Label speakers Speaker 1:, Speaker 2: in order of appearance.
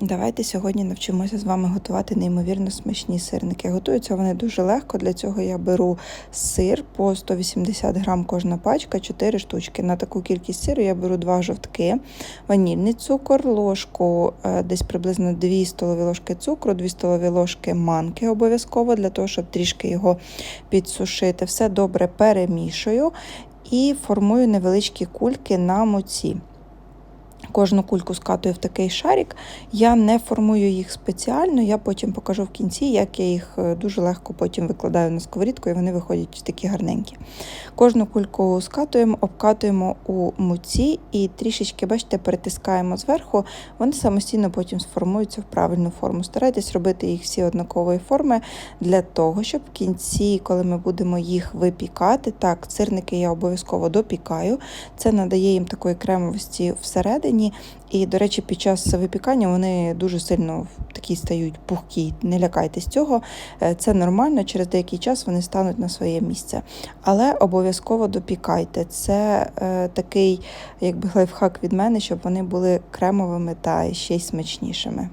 Speaker 1: Давайте сьогодні навчимося з вами готувати неймовірно смачні сирники. Готуються вони дуже легко. Для цього я беру сир по 180 грам кожна пачка, 4 штучки. На таку кількість сиру я беру 2 жовтки, ванільний цукор, ложку, е, десь приблизно 2 столові ложки цукру, 2 столові ложки манки обов'язково, для того, щоб трішки його підсушити. Все добре перемішую і формую невеличкі кульки на муці. Кожну кульку скатую в такий шарик. Я не формую їх спеціально, я потім покажу в кінці, як я їх е, дуже легко потім викладаю на сковорідку, і вони виходять такі гарненькі. Кожну кульку скатуємо, обкатуємо у муці і трішечки, бачите, перетискаємо зверху, вони самостійно потім сформуються в правильну форму. Старайтесь робити їх всі однакової форми для того, щоб в кінці, коли ми будемо їх випікати, так, сирники я обов'язково допікаю. Це надає їм такої кремовості всередині. І, до речі, під час випікання вони дуже сильно такі стають пухкі. Не лякайтесь цього. Е, Це нормально, через деякий час вони стануть на своє місце. Але обов'язково допікайте. Це е, такий якби лайфхак від мене, щоб вони були кремовими та ще й смачнішими.